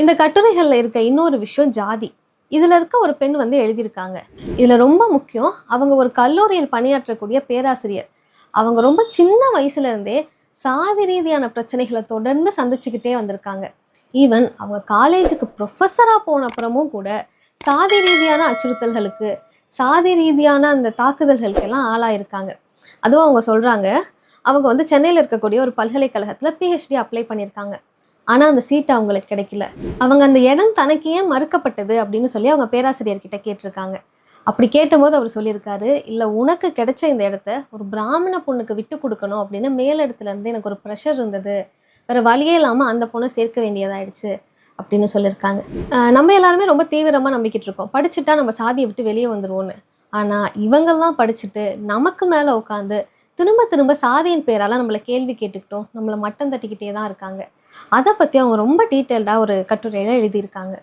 இந்த கட்டுரைகளில் இருக்க இன்னொரு விஷயம் ஜாதி. இதில் இருக்க ஒரு பெண் வந்து எழுதியிருக்காங்க. இதில் ரொம்ப முக்கியம் அவங்க ஒரு கல்லூரியில் பணியாற்றக்கூடிய பேராசிரியர். அவங்க ரொம்ப சின்ன வயசுலேருந்தே சாதி ரீதியான பிரச்சனைகளை தொடர்ந்து சந்திச்சுக்கிட்டே வந்திருக்காங்க. ஈவன் அவங்க காலேஜுக்கு ப்ரொஃபஸராக போன அப்புறமும் கூட சாதி ரீதியான அச்சுறுத்தல்களுக்கு சாதி ரீதியான அந்த தாக்குதல்களுக்கெல்லாம் ஆளாயிருக்காங்க. அதுவும் அவங்க சொல்கிறாங்க அவங்க வந்து சென்னையில் இருக்கக்கூடிய ஒரு பல்கலைக்கழகத்தில் பிஹெச்டி அப்ளை பண்ணியிருக்காங்க. ஆனால் அந்த சீட் அவங்களுக்கு கிடைக்கல. அவங்க அந்த இடம் தனக்கு ஏன் மறுக்கப்பட்டது அப்படின்னு சொல்லி அவங்க பேராசிரியர் கிட்ட கேட்டிருக்காங்க. அப்படி கேட்டபோது அவர் சொல்லியிருக்காரு இல்லை உனக்கு கிடைச்ச இந்த இடத்த ஒரு பிராமண பொண்ணுக்கு விட்டு கொடுக்கணும் அப்படின்னு மேலிடத்துல இருந்து எனக்கு ஒரு ப்ரெஷர் இருந்தது. வேற வழியே இல்லாமல் அந்த பொண்ணை சேர்க்க வேண்டியதாயிடுச்சு அப்படின்னு சொல்லியிருக்காங்க. நம்ம எல்லாருமே ரொம்ப தீவிரமாக நம்பிக்கிட்டு இருக்கோம். படிச்சுட்டா நம்ம சாதியை விட்டு வெளியே வந்துடுவோன்னு ஆனால் இவங்கெல்லாம் படிச்சுட்டு நமக்கு மேலே உட்காந்து திரும்ப திரும்ப சாதியின் பேரால நம்மளை கேள்வி கேட்டுக்கிட்டோம். நம்மளை மட்டம் தட்டிக்கிட்டே தான் இருக்காங்க. அதை பற்றி அவங்க ரொம்ப டீட்டெயில்டாக ஒரு கட்டுரையில் எழுதியிருக்காங்க.